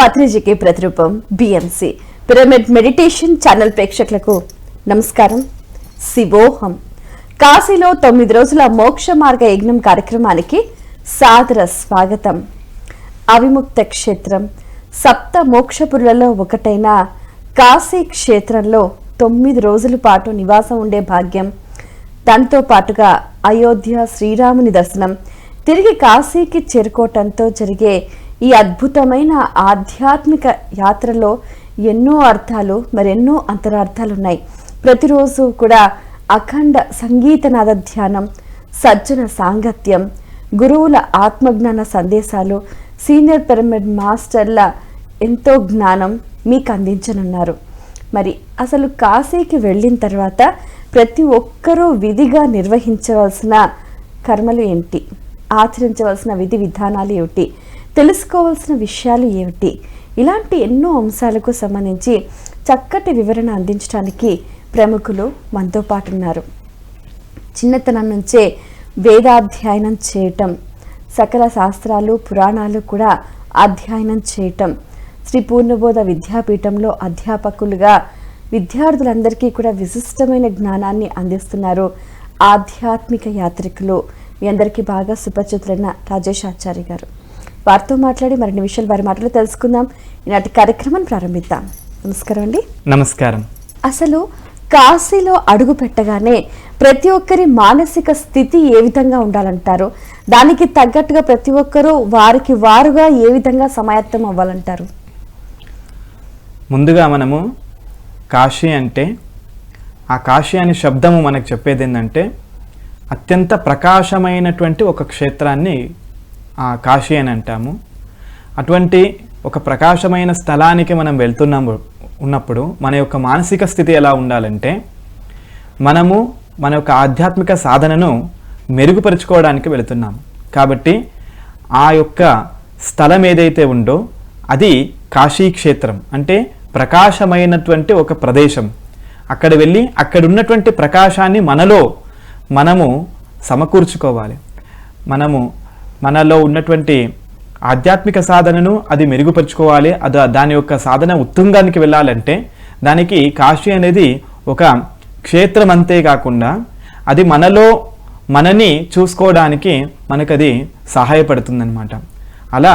పత్రిజకి ప్రతిరూపం BMC pyramid meditation channel ప్రేక్షకులకు నమస్కారం. శివోహం. కాశీలో తొమ్మిది రోజుల మోక్ష మార్గ యజ్ఞం కార్యక్రమానికి సాదర స్వాగతం. అవిముక్త క్షేత్రం. సప్త మోక్షపురులలో ఒకటైన కాశీ క్షేత్రంలో తొమ్మిది రోజుల పాటు నివాసం ఉండే భాగ్యం. దాంతో పాటుగా అయోధ్య శ్రీరాముని దర్శనం. తిరిగి కాశీకి చేరుకోవటంతో జరిగే ఈ అద్భుతమైన ఆధ్యాత్మిక యాత్రలో ఎన్నో అర్థాలు మరెన్నో అంతరార్థాలు ఉన్నాయి ప్రతిరోజు కూడా అఖండ సంగీతనాద ధ్యానం సజ్జన సాంగత్యం గురువుల ఆత్మజ్ఞాన సందేశాలు సీనియర్ పిరమిడ్ మాస్టర్ల ఎంతో జ్ఞానం మీకు అందించనున్నారు. మరి అసలు కాశీకి వెళ్ళిన తర్వాత ప్రతి ఒక్కరూ విధిగా నిర్వహించవలసిన కర్మలు ఏంటి? ఆచరించవలసిన విధి విధానాలు ఏమిటి? తెలుసుకోవాల్సిన విషయాలు ఏమిటి? ఇలాంటి ఎన్నో అంశాలకు సంబంధించి చక్కటి వివరణ అందించడానికి ప్రముఖులు మనతో పాటు ఉన్నారు. చిన్నతనం నుంచే వేదాధ్యయనం చేయటం సకల శాస్త్రాలు పురాణాలు కూడా అధ్యయనం చేయటం శ్రీ పూర్ణబోధ విద్యాపీఠంలో అధ్యాపకులుగా విద్యార్థులందరికీ కూడా విశిష్టమైన జ్ఞానాన్ని అందిస్తున్నారు ఆధ్యాత్మిక యాత్రికులు. మీ అందరికీ బాగా సుపరిచితులైన రాజేష్ ఆచార్య గారు. వారితో మాట్లాడి మరిన్ని విషయాలు వారి మాటలు తెలుసుకుందాం. ఈనాటి కార్యక్రమాన్ని ప్రారంభిద్దాం. నమస్కారం అండి. నమస్కారం. అసలు కాశీలో అడుగు పెట్టగానే ప్రతి ఒక్కరి మానసిక స్థితి ఏ విధంగా ఉండాలంటారు? దానికి తగ్గట్టుగా ప్రతి ఒక్కరూ వారికి వారుగా ఏ విధంగా సమాయత్తం అవ్వాలంటారు? ముందుగా మనము కాశీ అంటే ఆ కాశీ అనే శబ్దము మనకు చెప్పేది ఏంటంటే అత్యంత ప్రకాశమైనటువంటి ఒక క్షేత్రాన్ని కాశీ అని అంటాము. అటువంటి ఒక ప్రకాశమైన స్థలానికి మనం వెళ్తున్నాము ఉన్నప్పుడు మన యొక్క మానసిక స్థితి ఎలా ఉండాలంటే మనము మన యొక్క ఆధ్యాత్మిక సాధనను మెరుగుపరుచుకోవడానికి వెళుతున్నాము కాబట్టి ఆ యొక్క స్థలం ఏదైతే ఉందో అది కాశీ క్షేత్రం. అంటే ప్రకాశమైనటువంటి ఒక ప్రదేశం. అక్కడ వెళ్ళి అక్కడ ఉన్నటువంటి ప్రకాశాన్ని మనలో మనము సమకూర్చుకోవాలి. మనము మనలో ఉన్నటువంటి ఆధ్యాత్మిక సాధనను అది మెరుగుపరుచుకోవాలి. అది దాని యొక్క సాధన ఉత్తుంగానికి వెళ్ళాలంటే దానికి కాశీ అనేది ఒక క్షేత్రం అంతే కాకుండా అది మనలో మనని చూసుకోవడానికి మనకది సహాయపడుతుందన్నమాట. అలా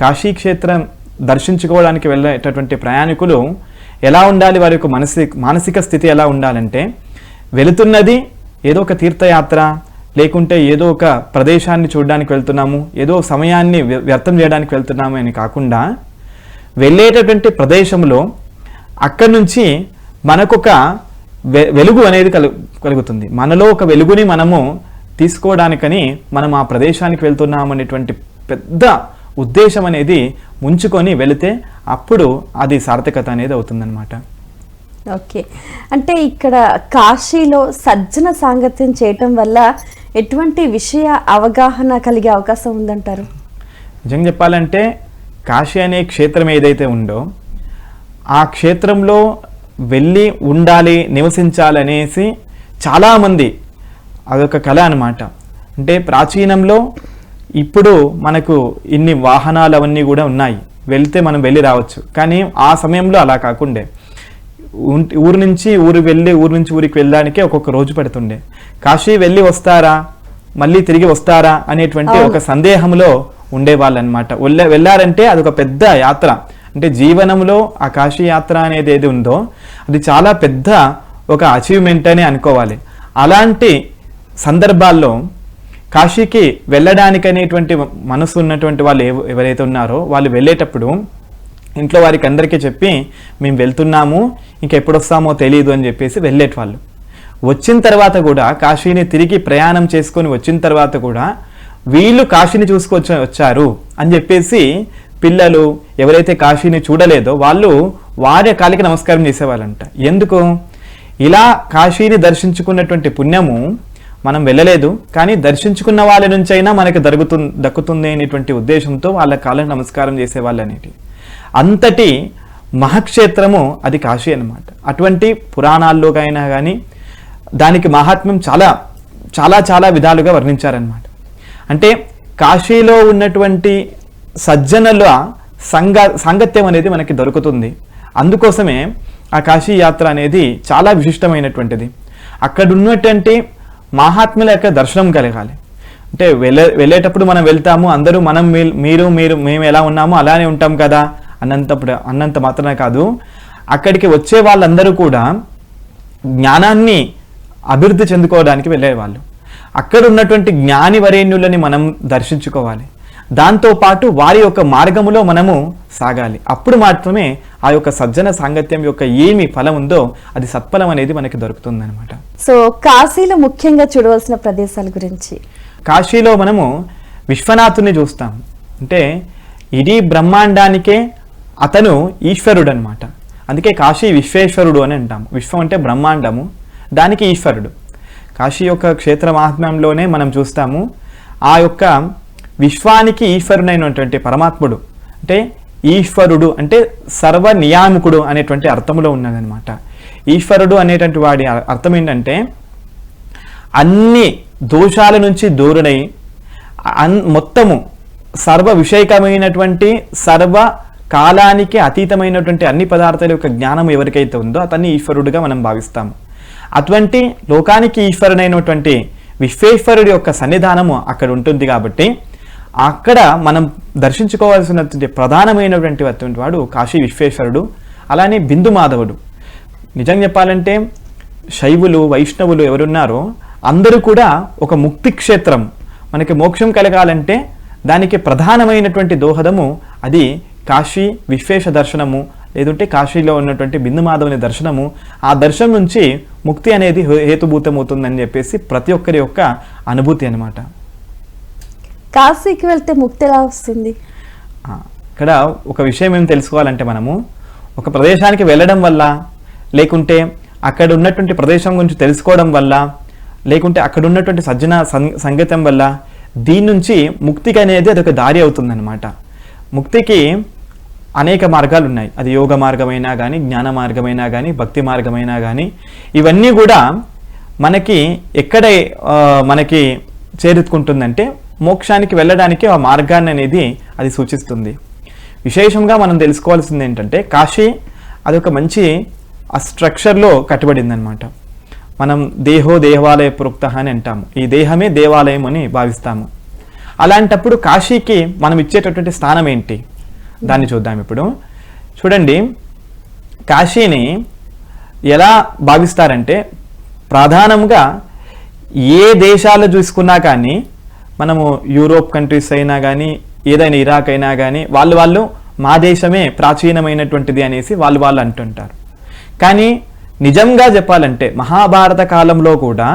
కాశీ క్షేత్రం దర్శించుకోవడానికి వెళ్ళేటటువంటి ప్రయాణికులు ఎలా ఉండాలి? వారి యొక్క మనసి మానసిక స్థితి ఎలా ఉండాలంటే వెళుతున్నది ఏదో ఒక తీర్థయాత్ర లేకుంటే ఏదో ఒక ప్రదేశాన్ని చూడడానికి వెళ్తున్నాము ఏదో సమయాన్ని వ్య- వ్యర్థం చేయడానికి వెళ్తున్నాము అని కాకుండా వెళ్ళేటటువంటి ప్రదేశంలో అక్కడి నుంచి మనకొక వె- వెలుగు అనేది కలు కలుగుతుంది. మనలో ఒక వెలుగుని మనము తీసుకోవడానికని మనం ఆ ప్రదేశానికి వెళ్తున్నాం అనేటువంటి పెద్ద ఉద్దేశం అనేది ఉంచుకొని వెళితే అప్పుడు అది సార్థకత అనేది అవుతుందన్నమాట. ఓకే. అంటే ఇక్కడ కాశీలో సజ్జన సాంగత్యం చేయటం వల్ల ఎటువంటి విషయ అవగాహన కలిగే అవకాశం ఉందంటారు? నిజంగా చెప్పాలంటే కాశీ అనే క్షేత్రం ఏదైతే ఉందో ఆ క్షేత్రంలో వెళ్ళి ఉండాలి నివసించాలి అనేసి చాలామంది అదొక కళ అనమాట అంటే ప్రాచీనంలో ఇప్పుడు మనకు ఇన్ని వాహనాలు అవన్నీ కూడా ఉన్నాయి. వెళ్తే మనం వెళ్ళి రావచ్చు. కానీ ఆ సమయంలో అలా కాకుండే. ఊరు నుంచి ఊరు వెళ్ళి ఊరు నుంచి ఊరికి వెళ్ళడానికే ఒక్కొక్క రోజు పడుతుండే. కాశీ వెళ్ళి వస్తారా? మళ్ళీ తిరిగి వస్తారా? అనేటువంటి ఒక సందేహంలో ఉండేవాళ్ళు అనమాట వెళ్ళారంటే అదొక పెద్ద యాత్ర. అంటే జీవనంలో ఆ కాశీ యాత్ర అనేది ఏది ఉందో అది చాలా పెద్ద ఒక అచీవ్మెంట్ అని అనుకోవాలి. అలాంటి సందర్భాల్లో కాశీకి వెళ్ళడానికి అనేటువంటి మనసు ఉన్నటువంటి వాళ్ళు ఎవ- ఎవరైతే ఉన్నారో వాళ్ళు వెళ్ళేటప్పుడు ఇంట్లో వారికి అందరికీ చెప్పి మేము వెళ్తున్నాము ఇంకా ఎప్పుడు వస్తామో తెలియదు అని చెప్పేసి వెళ్ళేటవాళ్ళు వచ్చిన తర్వాత కూడా కాశీని తిరిగి ప్రయాణం చేసుకొని వచ్చిన తర్వాత కూడా వీళ్ళు కాశీని చూసుకొచ్చి వచ్చారు అని చెప్పేసి పిల్లలు ఎవరైతే కాశీని చూడలేదో వాళ్ళు వారి కాలికి నమస్కారం చేసేవాళ్ళంట. ఎందుకు? ఇలా కాశీని దర్శించుకున్నటువంటి పుణ్యము మనం వెళ్ళలేదు కానీ దర్శించుకున్న వాళ్ళ నుంచైనా మనకి దొరుకుతు దక్కుతుంది అనేటువంటి ఉద్దేశంతో వాళ్ళ కాళ్ళని నమస్కారం చేసేవాళ్ళు అనేటి అంతటి మహాక్షేత్రము అది కాశీ అన్నమాట. అటువంటి పురాణాల్లోకైనా కానీ దానికి మహాత్మ్యం చాలా చాలా చాలా విధాలుగా వర్ణించారనమాట అంటే కాశీలో ఉన్నటువంటి సజ్జనుల సంగ సాంగత్యం అనేది మనకి దొరుకుతుంది. అందుకోసమే ఆ కాశీ యాత్ర అనేది చాలా విశిష్టమైనటువంటిది. అక్కడ ఉన్నటువంటి మహాత్ముల యొక్క దర్శనం కలగాలి. అంటే వెళ్ళే వెళ్ళేటప్పుడు మనం వెళ్తాము అందరూ మనం మీ- మీరు మీరు మేము ఎలా ఉన్నామో అలానే ఉంటాం కదా. అన్నంతప్పుడు అన్నంత మాత్రమే కాదు అక్కడికి వచ్చే వాళ్ళందరూ కూడా జ్ఞానాన్ని అభివృద్ధి చెందుకోవడానికి వెళ్ళేవాళ్ళు. అక్కడ ఉన్నటువంటి జ్ఞాని వరేణ్యులని మనం దర్శించుకోవాలి. దాంతోపాటు వారి యొక్క మార్గములో మనము సాగాలి. అప్పుడు మాత్రమే ఆ యొక్క సజ్జన సాంగత్యం యొక్క ఏమి ఫలం ఉందో అది సత్ఫలం అనేది మనకి దొరుకుతుందన్నమాట. సో కాశీలో ముఖ్యంగా చూడవలసిన ప్రదేశాల గురించి? కాశీలో మనము విశ్వనాథుని చూస్తాం. అంటే ఇడీ బ్రహ్మాండానికే అతను ఈశ్వరుడు అనమాట అందుకే కాశీ విశ్వేశ్వరుడు అని అంటాం విశ్వం అంటే బ్రహ్మాండము దానికి ఈశ్వరుడు. కాశీ యొక్క క్షేత్ర మహాత్మ్యంలోనే మనం చూస్తాము ఆ యొక్క విశ్వానికి ఈశ్వరుడైనటువంటి పరమాత్ముడు అంటే ఈశ్వరుడు అంటే సర్వ నియామకుడు అనేటువంటి అర్థంలో ఉన్నదనమాట ఈశ్వరుడు అనేటువంటి వాడి అర్థం ఏంటంటే అన్ని దోషాల నుంచి దూరుడై అన్ మొత్తము సర్వ విషయకమైనటువంటి సర్వ కాలానికి అతీతమైనటువంటి అన్ని పదార్థాల యొక్క జ్ఞానం ఎవరికైతే ఉందో అతన్ని ఈశ్వరుడుగా మనం భావిస్తాము అటువంటి లోకానికి ఈశ్వరుడైనటువంటి విశ్వేశ్వరుడి యొక్క సన్నిధానము అక్కడ ఉంటుంది కాబట్టి అక్కడ మనం దర్శించుకోవాల్సినటువంటి ప్రధానమైనటువంటి అటువంటి వాడు కాశీ విశ్వేశ్వరుడు అలానే బిందు మాధవుడు. నిజం చెప్పాలంటే శైవులు వైష్ణవులు ఎవరున్నారో అందరూ కూడా ఒక ముక్తి క్షేత్రం. మనకి మోక్షం కలగాలంటే దానికి ప్రధానమైనటువంటి దోహదము అది కాశీ విశ్వేశ దర్శనము లేదంటే కాశీలో ఉన్నటువంటి బిందు మాధవుని దర్శనము ఆ దర్శనం నుంచి ముక్తి అనేది హేతుభూతమవుతుందని చెప్పేసి ప్రతి ఒక్కరి యొక్క అనుభూతి అన్నమాట. కాశీకి వెళ్తే ముక్తి ఎలా వస్తుంది? ఇక్కడ ఒక విషయం ఏం తెలుసుకోవాలంటే మనము ఒక ప్రదేశానికి వెళ్ళడం వల్ల లేకుంటే అక్కడ ఉన్నటువంటి ప్రదేశం గురించి తెలుసుకోవడం వల్ల లేకుంటే అక్కడ ఉన్నటువంటి సజ్జన సంగీతం వల్ల దీని నుంచి ముక్తికి అనేది అది ఒక దారి అవుతుందన్నమాట. ముక్తికి అనేక మార్గాలు ఉన్నాయి. అది యోగ మార్గమైనా కానీ జ్ఞాన మార్గమైనా కానీ భక్తి మార్గమైనా కానీ ఇవన్నీ కూడా మనకి ఎక్కడ మనకి చేరుకుంటుందంటే మోక్షానికి వెళ్ళడానికి ఆ మార్గాన్ని అనేది అది సూచిస్తుంది. విశేషంగా మనం తెలుసుకోవాల్సింది ఏంటంటే కాశీ అదొక మంచి ఆ స్ట్రక్చర్లో కట్టబడిందనమాట మనం దేహో దేవాలయ ప్రోక్త అని అంటాము. ఈ దేహమే దేవాలయం అని భావిస్తాము. అలాంటప్పుడు కాశీకి మనం ఇచ్చేటటువంటి స్థానం ఏంటి? దాన్ని చూద్దాం ఇప్పుడు. చూడండి కాశీని ఎలా భావిస్తారంటే ప్రధానంగా ఏ దేశాలు చూసుకున్నా కానీ మనము యూరోప్ కంట్రీస్ అయినా కానీ ఏదైనా ఇరాక్ అయినా కానీ వాళ్ళు వాళ్ళు మా దేశమే ప్రాచీనమైనటువంటిది అనేసి వాళ్ళు వాళ్ళు అంటుంటారు. కానీ నిజంగా చెప్పాలంటే మహాభారత కాలంలో కూడా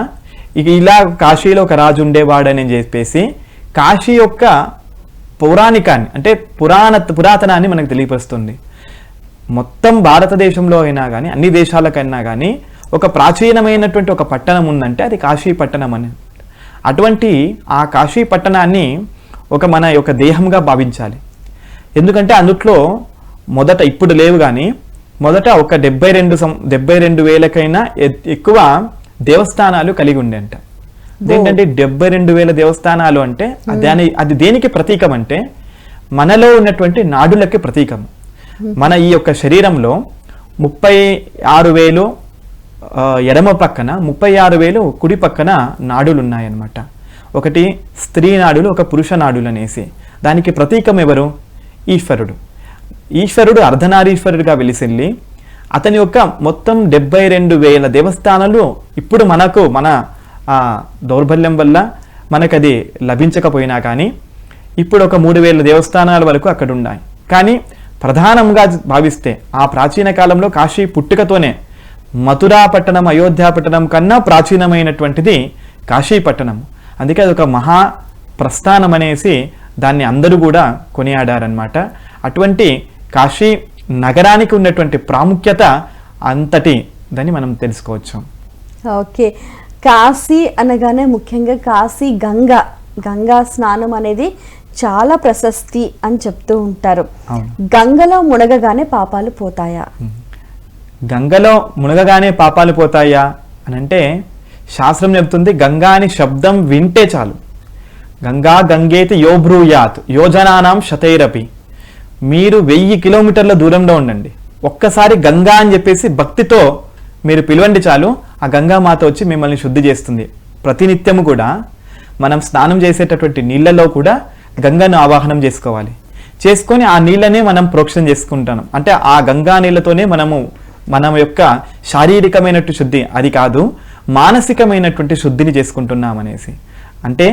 ఇక ఇలా కాశీలో ఒక రాజు ఉండేవాడని చెప్పేసి కాశీ యొక్క పౌరాణికాన్ని అంటే పురాణ పురాతనాన్ని మనకు తెలియపరుస్తుంది. మొత్తం భారతదేశంలో అయినా కానీ అన్ని దేశాలకైనా కానీ ఒక ప్రాచీనమైనటువంటి ఒక పట్టణం ఉందంటే అది కాశీ పట్టణం అని. అటువంటి ఆ కాశీ పట్టణాన్ని ఒక మన యొక్క దేహంగా భావించాలి. ఎందుకంటే అందుట్లో మొదట ఇప్పుడు లేవు కానీ మొదట ఒక డెబ్బై రెండు సం డెబ్బై రెండు వేలకైనా ఎక్కువ దేవస్థానాలు కలిగి ఉండేంట. ఏంటంటే డెబ్బై రెండు వేల దేవస్థానాలు అంటే దాని అది దేనికి ప్రతీకం అంటే మనలో ఉన్నటువంటి నాడులకి ప్రతీకం. మన ఈ యొక్క శరీరంలో ముప్పై ఆరు వేలు ఎడమ పక్కన ముప్పై ఆరు వేలు కుడి పక్కన నాడులు ఉన్నాయన్నమాట ఒకటి స్త్రీ నాడులు ఒక పురుష నాడులు అనేసి దానికి ప్రతీకం ఎవరు? ఈశ్వరుడు. ఈశ్వరుడు అర్ధనారీశ్వరుడిగా వెలిసిల్లి అతని యొక్క మొత్తం డెబ్బై రెండు వేల దేవస్థానాలు ఇప్పుడు మనకు మన ఆ, దౌర్బల్యం వల్ల మనకది లభించకపోయినా కానీ ఇప్పుడు ఒక మూడు వేల దేవస్థానాల వరకు అక్కడ ఉన్నాయి కానీ ప్రధానంగా భావిస్తే ఆ ప్రాచీన కాలంలో కాశీ పుట్టుకతోనే మథురా పట్టణం అయోధ్య పట్టణం కన్నా ప్రాచీనమైనటువంటిది కాశీ పట్టణం. అందుకే అది ఒక మహా ప్రస్థానం అనేసి దాన్ని అందరూ కూడా కొనియాడారనమాట అటువంటి కాశీ నగరానికి ఉన్నటువంటి ప్రాముఖ్యత అంతటి దాన్ని మనం తెలుసుకోవచ్చు. ఓకే. కాశీ అనగానే ముఖ్యంగా కాశీ గంగా గంగా స్నానం అనేది చాలా ప్రశస్తి అని చెప్తూ ఉంటారు. గంగలో మునగగానే పాపాలు పోతాయా? గంగలో మునగగానే పాపాలు పోతాయా? అని అంటే శాస్త్రం చెప్తుంది గంగా అని శబ్దం వింటే చాలు. గంగా గంగేతి యోభ్రూయాత్ యోజనానాం శతైరపి. మీరు వెయ్యి కిలోమీటర్ల దూరంలో ఉండండి. ఒక్కసారి గంగా అని చెప్పేసి భక్తితో మీరు పిలవండి చాలు. ఆ గంగామాత వచ్చి మిమ్మల్ని శుద్ధి చేస్తుంది. ప్రతినిత్యము కూడా మనం స్నానం చేసేటటువంటి నీళ్ళలో కూడా గంగను ఆవాహనం చేసుకోవాలి. చేసుకొని ఆ నీళ్ళనే మనం ప్రోక్షణ చేసుకుంటాం. అంటే ఆ గంగా నీళ్ళతోనే మనము మనం యొక్క శారీరకమైనటువంటి శుద్ధి అది కాదు మానసికమైనటువంటి శుద్ధిని చేసుకుంటున్నాం అనేసి అంటే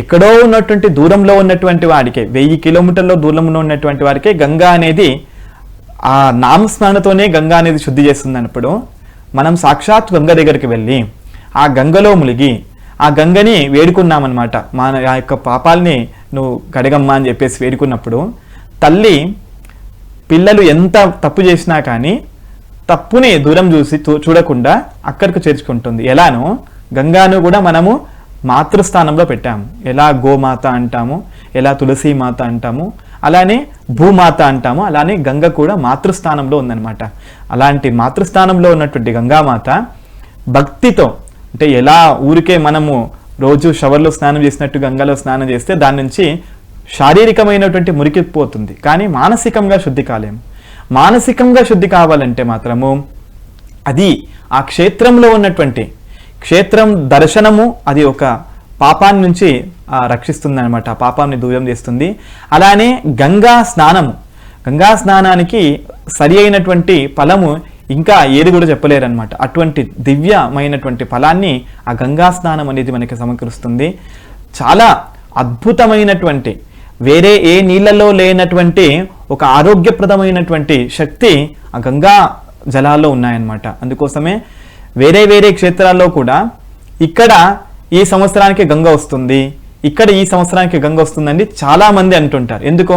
ఎక్కడో ఉన్నటువంటి దూరంలో ఉన్నటువంటి వాడికే వెయ్యి కిలోమీటర్ల దూరంలో ఉన్నటువంటి వారికే గంగా అనేది ఆ నామస్మరణతోనే గంగా అనేది శుద్ధి చేస్తుంది అన్నప్పుడు మనం సాక్షాత్ గంగ దగ్గరికి వెళ్ళి ఆ గంగలో మునిగి ఆ గంగని వేడుకున్నామన్నమాట. మన ఆ యొక్క పాపాల్ని నువ్వు కడగమ్మా అని చెప్పేసి వేడుకున్నప్పుడు తల్లి పిల్లలు ఎంత తప్పు చేసినా కానీ తప్పుని దూరం చూసి చూ- చూడకుండా అక్కడికి చేర్చుకుంటుంది. ఎలానో గంగాను కూడా మనము మాతృస్థానంలో పెట్టాము. ఎలా గోమాత అంటాము ఎలా తులసి మాత అంటాము అలానే భూమాత అంటాము అలానే గంగ కూడా మాతృస్థానంలో ఉందన్నమాట. అలాంటి మాతృస్థానంలో ఉన్నటువంటి గంగామాత భక్తితో అంటే ఎలా ఊరికే మనము రోజు షవర్లో స్నానం చేసినట్టు గంగలో స్నానం చేస్తే దాని నుంచి శారీరకమైనటువంటి మురికి పోతుంది. కానీ మానసికంగా శుద్ధి కాలేము మానసికంగా శుద్ధి కావాలంటే మాత్రము అది ఆ క్షేత్రంలో ఉన్నటువంటి క్షేత్రం దర్శనము అది ఒక పాపాన్ని నుంచి రక్షిస్తుంది అనమాట పాపాన్ని దూరం చేస్తుంది. అలానే గంగా స్నానము. గంగా స్నానానికి సరి అయినటువంటి ఫలము ఇంకా ఏది కూడా చెప్పలేరనమాట అటువంటి దివ్యమైనటువంటి ఫలాన్ని ఆ గంగా స్నానం అనేది మనకి సమకూరుస్తుంది. చాలా అద్భుతమైనటువంటి వేరే ఏ నీళ్ళలో లేనటువంటి ఒక ఆరోగ్యప్రదమైనటువంటి శక్తి ఆ గంగా జలాల్లో ఉన్నాయన్నమాట. అందుకోసమే వేరే వేరే క్షేత్రాల్లో కూడా ఇక్కడ ఈ సంవత్సరానికి గంగ వస్తుంది. ఇక్కడ ఈ సంవత్సరానికి గంగ వస్తుందని చాలా మంది అంటుంటారు. ఎందుకు?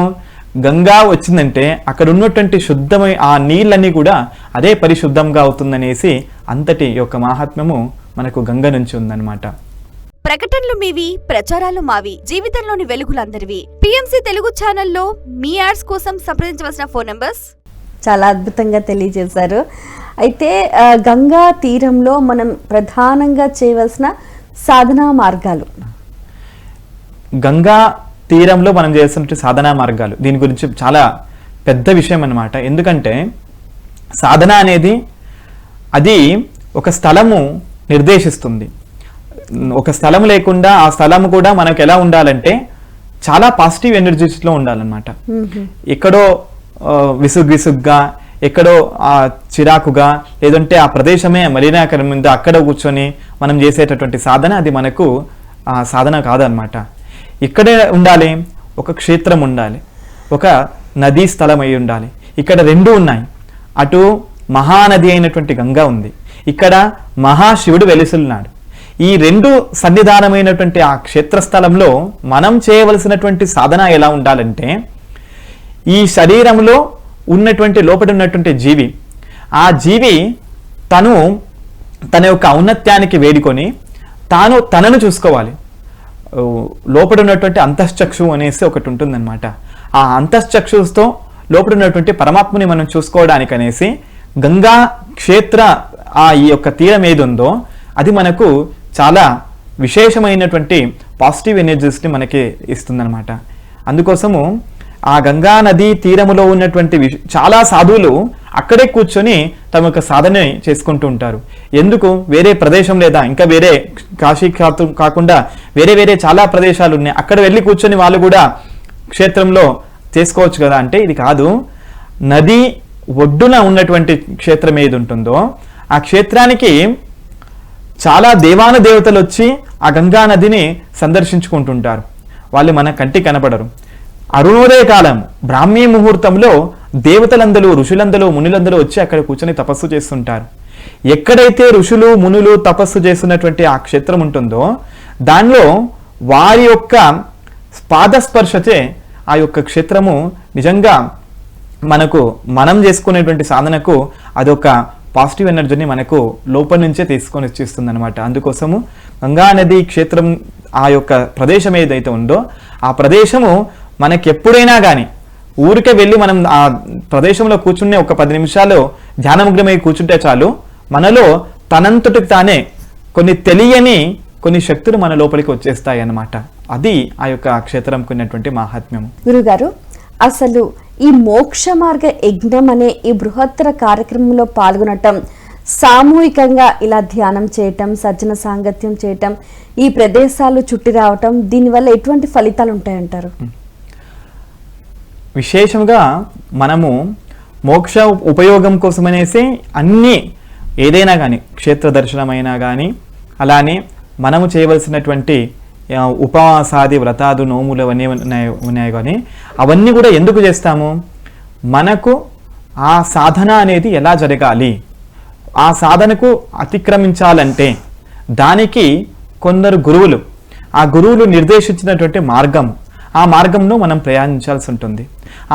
గంగా వచ్చిందంటే అక్కడ ఉన్నటువంటి శుద్ధమై ఆ నీళ్ళన్నీ కూడా అదే పరిశుద్ధంగా అవుతుందనేసి అంతటి యొక్క మహాత్మ్యము మనకు గంగ నుంచి ఉందన్నమాట. ప్రకటనలు మీవి ప్రచారాలు మావి జీవితంలోని వెలుగులందరివి. పిఎంసి తెలుగు ఛానల్లో మీ యాడ్స్ కోసం సంప్రదించవలసిన ఫోన్ నంబర్స్? చాలా అద్భుతంగా తెలియజేశారు. అయితే గంగా తీరంలో మనం ప్రధానంగా చేయవలసిన సాధనా మార్గాలు. గంగా తీరంలో మనం చేస్తున్న సాధనా మార్గాలు. దీని గురించి చాలా పెద్ద విషయం అన్నమాట. ఎందుకంటే సాధన అనేది అది ఒక స్థలము నిర్దేశిస్తుంది. ఒక స్థలం లేకుండా ఆ స్థలం కూడా మనకు ఎలా ఉండాలంటే చాలా పాజిటివ్ ఎనర్జీస్లో ఉండాలన్నమాట. ఎక్కడో విసుగ్గా ఎక్కడో ఆ చిరాకుగా లేదంటే ఆ ప్రదేశమే మలినాకరం మీద అక్కడ కూర్చొని మనం చేసేటటువంటి సాధన అది మనకు ఆ సాధన కాదనమాట ఇక్కడే ఉండాలి ఒక క్షేత్రం ఉండాలి ఒక నదీ స్థలం అయి ఉండాలి. ఇక్కడ రెండు ఉన్నాయి. అటు మహానది అయినటువంటి గంగా ఉంది. ఇక్కడ మహాశివుడు వెలిసున్నాడు ఈ రెండు సన్నిధానమైనటువంటి ఆ క్షేత్రస్థలంలో మనం చేయవలసినటువంటి సాధన ఎలా ఉండాలంటే ఈ శరీరంలో ఉన్నటువంటి లోపల ఉన్నటువంటి జీవి ఆ జీవి తను తన యొక్క ఔన్నత్యానికి వేడుకొని తాను తనను చూసుకోవాలి. లోపల ఉన్నటువంటి అంతఃచక్షు అనేసి ఒకటి ఉంటుందన్నమాట. ఆ అంతఃచక్షుతో లోపల ఉన్నటువంటి పరమాత్మని మనం చూసుకోవడానికి అనేసి గంగా క్షేత్ర ఆ ఈ యొక్క తీరం ఏది ఉందో అది మనకు చాలా విశేషమైనటువంటి పాజిటివ్ ఎనర్జీస్ని మనకి ఇస్తుందన్నమాట. అందుకోసము ఆ గంగా నది తీరములో ఉన్నటువంటి చాలా సాధువులు అక్కడే కూర్చొని తమ యొక్క సాధన చేసుకుంటూ ఉంటారు. ఎందుకు? వేరే ప్రదేశం లేదా ఇంకా వేరే కాశీ కాకుండా వేరే వేరే చాలా ప్రదేశాలు ఉన్నాయి. అక్కడ వెళ్ళి కూర్చొని వాళ్ళు కూడా క్షేత్రంలో చేసుకోవచ్చు కదా అంటే ఇది కాదు. నది ఒడ్డున ఉన్నటువంటి క్షేత్రం ఏది ఉంటుందో ఆ క్షేత్రానికి చాలా దేవాన దేవతలు వచ్చి ఆ గంగా నదిని సందర్శించుకుంటుంటారు. వాళ్ళు మన కంటికి కనపడరు. అరుణోదయ కాలం బ్రాహ్మీ ముహూర్తంలో దేవతలందరూ ఋషులందరూ మునులందరూ వచ్చి అక్కడ కూర్చొని తపస్సు చేస్తుంటారు. ఎక్కడైతే ఋషులు మునులు తపస్సు చేస్తున్నటువంటి ఆ క్షేత్రం ఉంటుందో దానిలో వారి యొక్క పాదస్పర్శచే ఆ యొక్క క్షేత్రము నిజంగా మనకు మనం చేసుకునేటువంటి సాధనకు అదొక పాజిటివ్ ఎనర్జీని మనకు లోపల నుంచే తీసుకొని వచ్చేస్తుంది అనమాట అందుకోసము గంగా నది క్షేత్రం ఆ యొక్క ప్రదేశం ఏదైతే ఉందో ఆ ప్రదేశము మనకి ఎప్పుడైనా కానీ ఊరికే వెళ్ళి మనం ఆ ప్రదేశంలో కూర్చునే ఒక పది నిమిషాలు ధ్యానముగ్రమై కూర్చుంటే చాలు. మనలో తనంతటికి తానే కొన్ని తెలియని కొన్ని శక్తులు మన లోపలికి వచ్చేస్తాయి అన్నమాట అది ఆ యొక్క క్షేత్రంకు ఉన్నటువంటి మహాత్మ్యము. గురుగారు అసలు ఈ మోక్ష మార్గ యజ్ఞం అనే ఈ బృహత్తర కార్యక్రమంలో పాల్గొనటం సామూహికంగా ఇలా ధ్యానం చేయటం సజ్జన సాంగత్యం చేయటం ఈ ప్రదేశాలు చుట్టి రావటం దీనివల్ల ఎటువంటి ఫలితాలు ఉంటాయంటారు? విశేషంగా మనము మోక్ష ఉపయోగం కోసమనేసి అన్నీ ఏదైనా కానీ క్షేత్ర దర్శనమైనా కానీ అలానే మనము చేయవలసినటువంటి ఉపవాసాది వ్రతాదు నోములు అవన్నీ ఉన్నాయి ఉన్నాయి కానీ అవన్నీ కూడా ఎందుకు చేస్తాము? మనకు ఆ సాధన అనేది ఎలా జరగాలి? ఆ సాధనకు అతిక్రమించాలంటే దానికి కొందరు గురువులు ఆ గురువులు నిర్దేశించినటువంటి మార్గం ఆ మార్గంలో మనం ప్రయాణించాల్సి ఉంటుంది.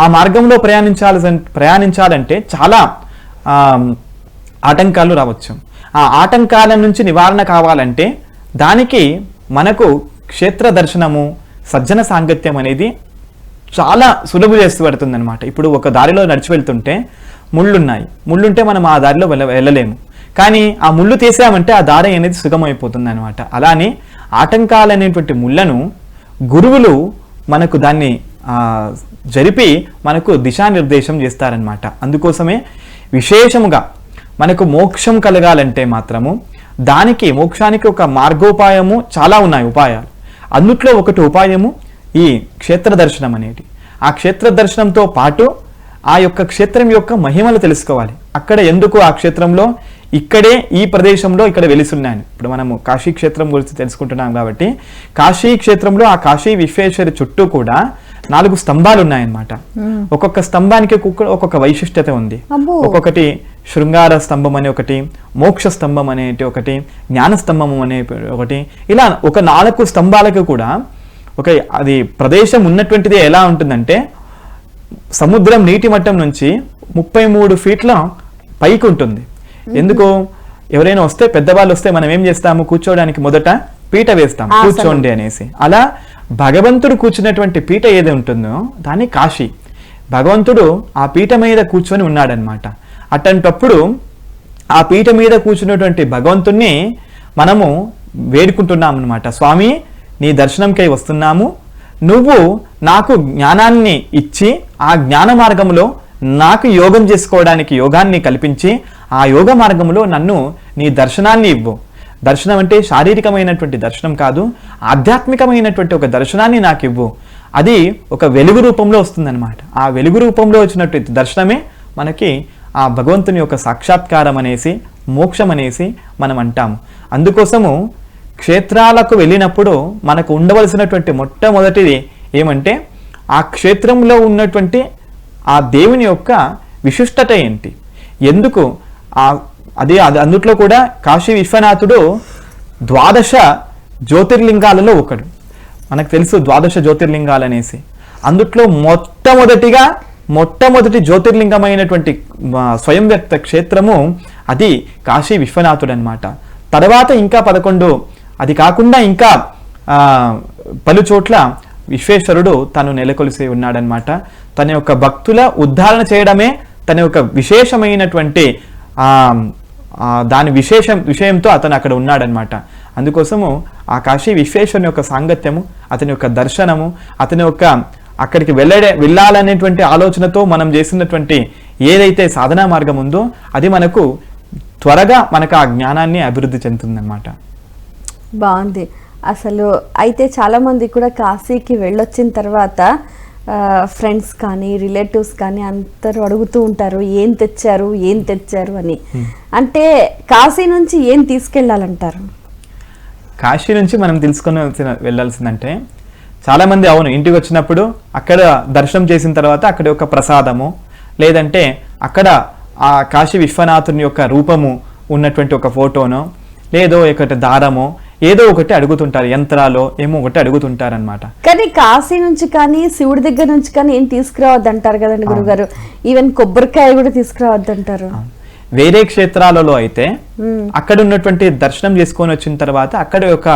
ఆ మార్గంలో ప్రయాణించాలి ప్రయాణించాలంటే చాలా ఆటంకాలు రావచ్చు. ఆ ఆటంకాల నుంచి నివారణ కావాలంటే దానికి మనకు క్షేత్ర దర్శనము సజ్జన సాంగత్యం అనేది చాలా సులభ చేస్తూ పడుతుంది అనమాట ఇప్పుడు ఒక దారిలో నడిచి వెళ్తుంటే ముళ్ళున్నాయి. ముళ్ళుంటే మనం ఆ దారిలో వెళ్ళ వెళ్ళలేము. కానీ ఆ ముళ్ళు తీసామంటే ఆ దారి అనేది సుగమైపోతుంది అనమాట అలానే ఆటంకాలు అనేటువంటి ముళ్ళను గురువులు మనకు దాన్ని జరిపి మనకు దిశానిర్దేశం చేస్తారనమాట అందుకోసమే విశేషముగా మనకు మోక్షం కలగాలంటే మాత్రము దానికి మోక్షానికి ఒక మార్గోపాయము చాలా ఉన్నాయి ఉపాయాలు. అందుట్లో ఒకటి ఉపాయము ఈ క్షేత్ర దర్శనం అనేది. ఆ క్షేత్ర దర్శనంతో పాటు ఆ యొక్క క్షేత్రం యొక్క మహిమలు తెలుసుకోవాలి. అక్కడ ఎందుకు ఆ క్షేత్రంలో? ఇక్కడే ఈ ప్రదేశంలో ఇక్కడ వెలిసున్నాను ఇప్పుడు మనము కాశీ క్షేత్రం గురించి తెలుసుకుంటున్నాం కాబట్టి కాశీ క్షేత్రంలో ఆ కాశీ విశ్వేశ్వరి చుట్టూ కూడా నాలుగు స్తంభాలు ఉన్నాయన్నమాట. ఒక్కొక్క స్తంభానికి ఒక్కొక్క వైశిష్టత ఉంది. ఒక్కొక్కటి శృంగార స్తంభం అనే ఒకటి మోక్ష స్తంభం అనేటి ఒకటి జ్ఞాన స్తంభం అనే ఒకటి. ఇలా ఒక నాలుగు స్తంభాలకు కూడా ఒక అది ప్రదేశం ఉన్నటువంటిది ఎలా ఉంటుందంటే సముద్రం నీటి మట్టం నుంచి ముప్పై మూడు ఫీట్ల పైకి ఉంటుంది. ఎందుకు? ఎవరైనా వస్తే పెద్దవాళ్ళు వస్తే మనం ఏం చేస్తాము? కూర్చోవడానికి మొదట పీట వేస్తాం. కూర్చోండి అనేసి. అలా భగవంతుడు కూర్చున్నటువంటి పీట ఏది ఉంటుందో దాన్ని కాశీ. భగవంతుడు ఆ పీట మీద కూర్చొని ఉన్నాడనమాట అట్టంటప్పుడు ఆ పీట మీద కూర్చున్నటువంటి భగవంతుణ్ణి మనము వేడుకుంటున్నాం అనమాట స్వామి నీ దర్శనంకై వస్తున్నాము. నువ్వు నాకు జ్ఞానాన్ని ఇచ్చి ఆ జ్ఞాన మార్గంలో నాకు యోగం చేసుకోవడానికి యోగాన్ని కల్పించి ఆ యోగ మార్గంలో నన్ను నీ దర్శనాన్ని ఇవ్వు. దర్శనం అంటే శారీరకమైనటువంటి దర్శనం కాదు ఆధ్యాత్మికమైనటువంటి ఒక దర్శనాన్ని నాకు ఇవ్వు. అది ఒక వెలుగు రూపంలో వస్తుందన్నమాట. ఆ వెలుగు రూపంలో వచ్చినటువంటి దర్శనమే మనకి ఆ భగవంతుని యొక్క సాక్షాత్కారం అనేసి మోక్షం అనేసి మనం అంటాము అందుకోసము క్షేత్రాలకు వెళ్ళినప్పుడు మనకు ఉండవలసినటువంటి మొట్టమొదటిది ఏమంటే ఆ క్షేత్రంలో ఉన్నటువంటి ఆ దేవుని యొక్క విశిష్టత ఏంటి? ఎందుకు ఆ అదే అది అందుట్లో కూడా కాశీ విశ్వనాథుడు ద్వాదశ జ్యోతిర్లింగాలలో ఒకడు. మనకు తెలుసు ద్వాదశ జ్యోతిర్లింగాలు అనేసి అందుట్లో మొట్టమొదటిగా మొట్టమొదటి జ్యోతిర్లింగమైనటువంటి స్వయం వ్యక్త క్షేత్రము అది కాశీ విశ్వనాథుడు అనమాట తర్వాత ఇంకా పదకొండు అది కాకుండా ఇంకా పలు చోట్ల విశ్వేశ్వరుడు తను నెలకొలిసి ఉన్నాడనమాట తన యొక్క భక్తుల ఉద్ధారణ చేయడమే తన యొక్క విశేషమైనటువంటి దాని విశేషం విషయంతో అతను అక్కడ ఉన్నాడనమాట అందుకోసము ఆ కాశీ విశ్వేశ్వరుని యొక్క సాంగత్యము అతని యొక్క దర్శనము అతని యొక్క అక్కడికి వెళ్ళడే వెళ్ళాలనేటువంటి ఆలోచనతో మనం చేసినటువంటి ఏదైతే సాధనా మార్గం ఉందో అది మనకు త్వరగా మనకు ఆ జ్ఞానాన్ని అభివృద్ధి చెందుతుందన్నమాట. బాగుంది. అసలు అయితే చాలామంది కూడా కాశీకి వెళ్ళొచ్చిన తర్వాత ఫ్రెండ్స్ కానీ రిలేటివ్స్ కానీ అందరూ అడుగుతూ ఉంటారు ఏం తెచ్చారు? ఏం తెచ్చారు? అని. అంటే కాశీ నుంచి ఏం తీసుకెళ్ళాలంటారు? కాశీ నుంచి మనం తెలుసుకొని వెళ్ళాల్సిందంటే చాలా మంది అవును ఇంటికి వచ్చినప్పుడు అక్కడ దర్శనం చేసిన తర్వాత అక్కడ ఒక ప్రసాదము లేదంటే అక్కడ ఆ కాశీ విశ్వనాథుని యొక్క రూపము ఉన్నటువంటి ఒక ఫోటోనో లేదో ఒకటి దారమో ఏదో ఒకటి అడుగుతుంటారు యంత్రాలో ఏమో ఒకటి అడుగుతుంటారనమాట కానీ కాశీ నుంచి కానీ శివుడి దగ్గర నుంచి కానీ ఏం తీసుకురావద్దు అంటారు కదండి గురుగారు? ఈవెన్ కొబ్బరికాయ కూడా తీసుకురావద్దంటారు. వేరే క్షేత్రాలలో అయితే అక్కడ ఉన్నటువంటి దర్శనం చేసుకొని వచ్చిన తర్వాత అక్కడ ఒక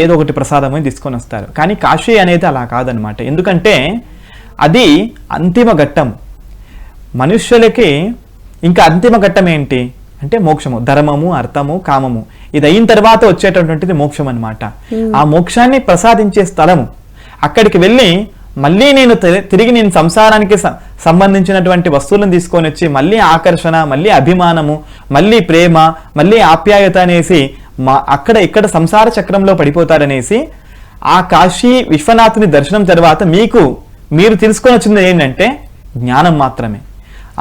ఏదో ఒకటి ప్రసాదం అని తీసుకొని వస్తారు. కానీ కాశీ అనేది అలా కాదనమాట ఎందుకంటే అది అంతిమ ఘట్టం. మనుష్యులకి ఇంకా అంతిమ ఘట్టం ఏంటి? అంటే మోక్షము ధర్మము అర్థము కామము. ఇది అయిన తర్వాత వచ్చేటటువంటిది మోక్షం అన్నమాట. ఆ మోక్షాన్ని ప్రసాదించే స్థలము. అక్కడికి వెళ్ళి మళ్ళీ నేను తిరిగి నేను సంసారానికి సంబంధించినటువంటి వస్తువులను తీసుకొని వచ్చి మళ్ళీ ఆకర్షణ మళ్ళీ అభిమానము మళ్ళీ ప్రేమ మళ్ళీ ఆప్యాయత అనేసి మా అక్కడ ఇక్కడ సంసార చక్రంలో పడిపోతారనేసి ఆ కాశీ విశ్వనాథుని దర్శనం తర్వాత మీకు మీరు తెలుసుకొని వచ్చింది ఏంటంటే జ్ఞానం మాత్రమే.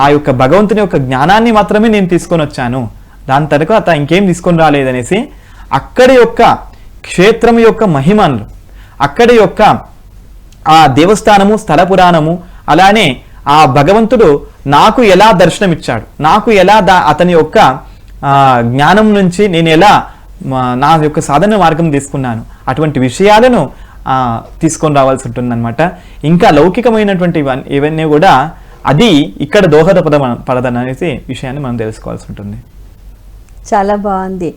ఆ యొక్క భగవంతుని యొక్క జ్ఞానాన్ని మాత్రమే నేను తీసుకొని వచ్చాను. దాని తర్వాత ఇంకేం తీసుకొని రాలేదనేసి అక్కడి యొక్క క్షేత్రం యొక్క మహిమను అక్కడి యొక్క ఆ దేవస్థానము స్థల పురాణము అలానే ఆ భగవంతుడు నాకు ఎలా దర్శనమిచ్చాడు నాకు ఎలా దా అతని యొక్క జ్ఞానం నుంచి నేను ఎలా నా యొక్క సాధన మార్గం తీసుకున్నాను అటువంటి విషయాలను తీసుకొని రావాల్సి ఉంటుందన్నమాట. ఇంకా లౌకికమైనటువంటి ఇవన్నీ కూడా అది ఇక్కడ దోహదపద పడదనేసి విషయాన్ని మనం తెలుసుకోవాల్సి ఉంటుంది చాలా బాగుంది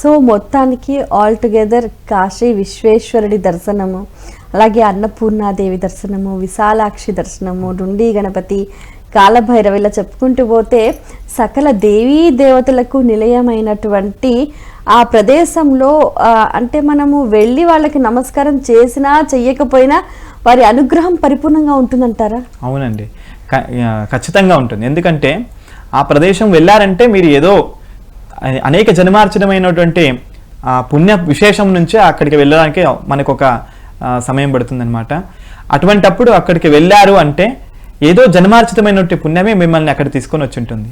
సో మొత్తానికి ఆల్ టుగెదర్ కాశీ విశ్వేశ్వరుడి దర్శనము అలాగే అన్నపూర్ణాదేవి దర్శనము విశాలాక్షి దర్శనము డుండి గణపతి కాలభైరవ ఇలా చెప్పుకుంటూ పోతే సకల దేవీ దేవతలకు నిలయమైనటువంటి ఆ ప్రదేశంలో అంటే మనము వెళ్ళి వాళ్ళకి నమస్కారం చేసినా చెయ్యకపోయినా వారి అనుగ్రహం పరిపూర్ణంగా ఉంటుందంటారా? అవునండి. ఖచ్చితంగా ఉంటుంది. ఎందుకంటే ఆ ప్రదేశం వెళ్ళారంటే మీరు ఏదో అనేక జన్మార్చనమైనటువంటి ఆ పుణ్య విశేషం నుంచి అక్కడికి వెళ్ళడానికి మనకు ఒక సమయం పడుతుందన్నమాట. అటువంటప్పుడు అక్కడికి వెళ్ళారు అంటే ఏదో జన్మార్చితమైనటువంటి పుణ్యమే మిమ్మల్ని అక్కడ తీసుకొని వచ్చి ఉంటుంది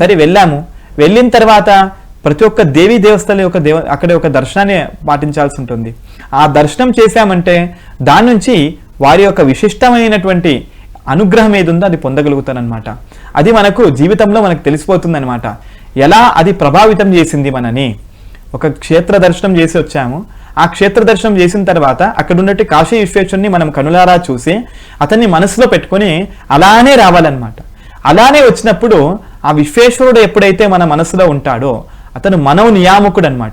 సరే వెళ్ళాము. వెళ్ళిన తర్వాత ప్రతి ఒక్క దేవీ దేవస్థల యొక్క దేవ అక్కడ ఒక దర్శనాన్ని పాటించాల్సి ఉంటుంది. ఆ దర్శనం చేశామంటే దాని నుంచి వారి యొక్క విశిష్టమైనటువంటి అనుగ్రహం ఏది ఉందో అది పొందగలుగుతానమాట అది మనకు జీవితంలో మనకు తెలిసిపోతుందనమాట ఎలా అది ప్రభావితం చేసింది మనని? ఒక క్షేత్ర దర్శనం చేసి వచ్చాము. ఆ క్షేత్ర దర్శనం చేసిన తర్వాత అక్కడ ఉన్నట్టు కాశీ విశ్వేశ్వరుని మనం కనులారా చూసి అతన్ని మనసులో పెట్టుకొని అలానే రావాలన్నమాట. అలానే వచ్చినప్పుడు ఆ విశ్వేశ్వరుడు ఎప్పుడైతే మన మనసులో ఉంటాడో అతను మనోనియామకుడు అనమాట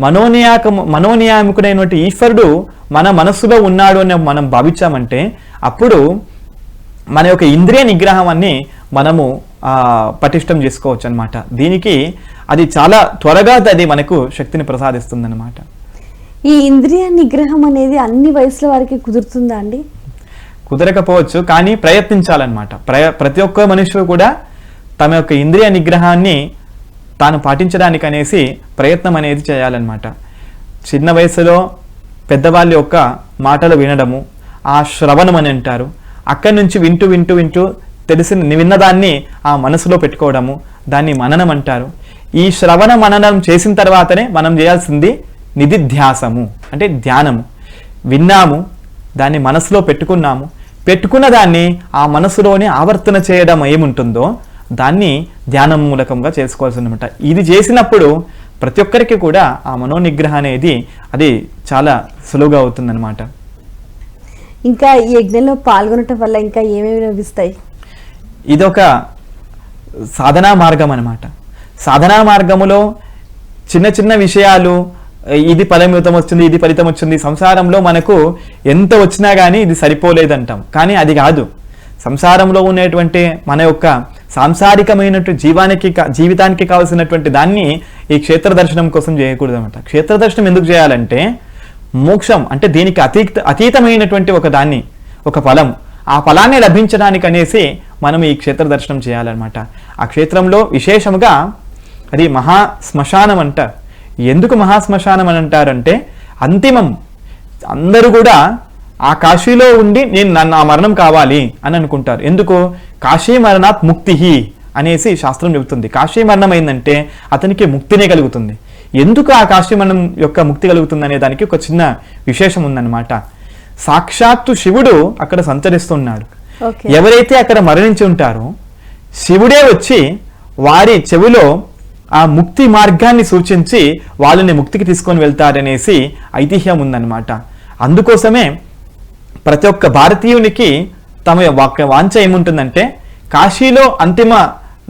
మనోనియాక మనోనియామకుడైనటువంటి ఈశ్వరుడు మన మనస్సులో ఉన్నాడు అని మనం భావించామంటే అప్పుడు మన యొక్క ఇంద్రియ నిగ్రహాన్ని మనము పటిష్టం చేసుకోవచ్చు అనమాట దీనికి అది చాలా త్వరగా అది మనకు శక్తిని ప్రసాదిస్తుంది అనమాట ఈ ఇంద్రియ నిగ్రహం అనేది అన్ని వయసుల వారికి కుదురుతుందా అండి? కుదరకపోవచ్చు కానీ ప్రయత్నించాలన్నమాట. ప్రయ ప్రతి ఒక్క మనుషులు కూడా తమ యొక్క ఇంద్రియ నిగ్రహాన్ని తాను పాటించడానికి అనేసి ప్రయత్నం అనేది చేయాలన్నమాట. చిన్న వయసులో పెద్దవాళ్ళ యొక్క మాటలు వినడము ఆ శ్రవణం అని అంటారు. అక్కడి నుంచి వింటూ వింటూ వింటూ తెలిసిన విన్నదాన్ని ఆ మనసులో పెట్టుకోవడము దాన్ని మననం అంటారు. ఈ శ్రవణ మననం చేసిన తర్వాతనే మనం చేయాల్సింది నిధిధ్యాసము అంటే ధ్యానము. విన్నాము దాన్ని మనసులో పెట్టుకున్నాము. పెట్టుకున్న దాన్ని ఆ మనసులోనే ఆవర్తన చేయడం ఏముంటుందో దాన్ని ధ్యానం మూలకంగా చేసుకోవాల్సి అనమాట ఇది చేసినప్పుడు ప్రతి ఒక్కరికి కూడా ఆ మనోనిగ్రహం అనేది అది చాలా సులువుగా అవుతుందన్నమాట. ఇంకా ఈ యజ్ఞంలో పాల్గొనటం వల్ల ఇంకా ఏమేమి లభిస్తాయి? ఇదొక సాధనా మార్గం అనమాట సాధనా మార్గములో చిన్న చిన్న విషయాలు ఇది ఫలితం వచ్చింది ఇది ఫలితం వచ్చింది సంసారంలో మనకు ఎంత వచ్చినా కానీ ఇది సరిపోలేదంటాం. కానీ అది కాదు. సంసారంలో ఉండేటువంటి మన యొక్క సాంసారికమైనటువంటి జీవానికి కా- జీవితానికి కావాల్సినటువంటి దాన్ని ఈ క్షేత్ర దర్శనం కోసం చేయకూడదు అనమాట క్షేత్ర దర్శనం ఎందుకు చేయాలంటే మోక్షం అంటే దీనికి అతీత అతీతమైనటువంటి ఒక దాన్ని ఒక ఫలం. ఆ ఫలాన్ని లభించడానికి అనేసి మనం ఈ క్షేత్ర దర్శనం చేయాలన్నమాట. ఆ క్షేత్రంలో విశేషముగా అది మహా శ్మశానం అంటారు ఎందుకు మహాశ్మశానం అని అంటారంటే అంతిమం. అందరూ కూడా ఆ కాశీలో ఉండి నేను నన్ను ఆ మరణం కావాలి అని అనుకుంటారు. ఎందుకు? కాశీ మరణాత్ ముక్తి అనేసి శాస్త్రం చెబుతుంది. కాశీ మరణం అయిందంటే అతనికి ముక్తినే కలుగుతుంది. ఎందుకు ఆ కాశీ మరణం యొక్క ముక్తి కలుగుతుంది అనే దానికి ఒక చిన్న విశేషం ఉందన్నమాట. సాక్షాత్తు శివుడు అక్కడ సంచరిస్తున్నాడు. ఎవరైతే అక్కడ మరణించి ఉంటారో శివుడే వచ్చి వారి చెవిలో ఆ ముక్తి మార్గాన్ని సూచించి వాళ్ళని ముక్తికి తీసుకొని వెళ్తారనేసి ఐతిహ్యం ఉందన్నమాట. అందుకోసమే ప్రతి ఒక్క భారతీయునికి తమ యొక్క వాంఛ ఏముంటుందంటే కాశీలో అంతిమ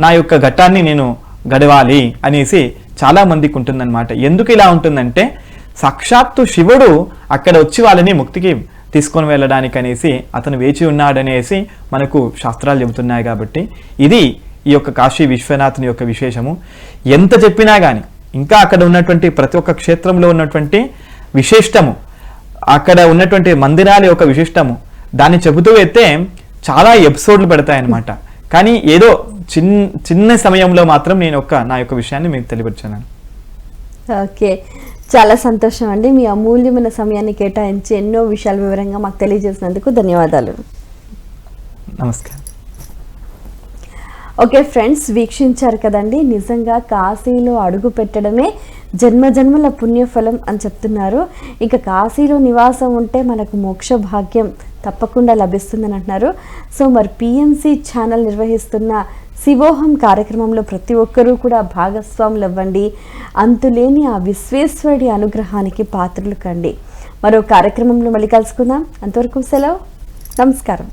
నా యొక్క ఘట్టాన్ని నేను గడవాలి అనేసి చాలా మందికి ఉంటుందన్నమాట. ఎందుకు ఇలా ఉంటుందంటే సాక్షాత్తు శివుడు అక్కడ వచ్చి వాళ్ళని ముక్తికి తీసుకొని వెళ్ళడానికి అనేసి అతను వేచి ఉన్నాడనేసి మనకు శాస్త్రాలు చెబుతున్నాయి కాబట్టి ఇది ఈ యొక్క కాశీ విశ్వనాథుని యొక్క విశేషము. ఎంత చెప్పినా కానీ ఇంకా అక్కడ ఉన్నటువంటి ప్రతి ఒక్క క్షేత్రంలో ఉన్నటువంటి విశిష్టము అక్కడ ఉన్నటువంటి మందిరాల యొక్క విశిష్టము దాన్ని చెబుతూ అయితే చాలా ఎపిసోడ్లు పెడతాయన్నమాట. కానీ ఏదో చిన్న చిన్న సమయంలో మాత్రం నేను ఒక నా యొక్క విషయాన్ని మీకు తెలియపరిచాను. ఓకే. చాలా సంతోషం అండి. మీ అమూల్యమైన సమయాన్ని కేటాయించి ఎన్నో విషయాలు వివరంగా మాకు తెలియజేసినందుకు ధన్యవాదాలు. నమస్కారం. ఓకే ఫ్రెండ్స్ వీక్షించారు కదండి. నిజంగా కాశీలో అడుగు పెట్టడమే జన్మ జన్మల పుణ్యఫలం అని చెప్తున్నారు. ఇక కాశీలో నివాసం ఉంటే మనకు మోక్ష భాగ్యం తప్పకుండా లభిస్తుందని అంటున్నారు. సో మరి పిఎంసి ఛానల్ నిర్వహిస్తున్న శివోహం కార్యక్రమంలో ప్రతి ఒక్కరూ కూడా భాగస్వాములు అవ్వండి. అంతులేని ఆ విశ్వేశ్వరుడి అనుగ్రహానికి పాత్రలు కండి. మరో కార్యక్రమంలో మళ్ళీ కలుసుకుందాం. అంతవరకు సెలవు. నమస్కారం.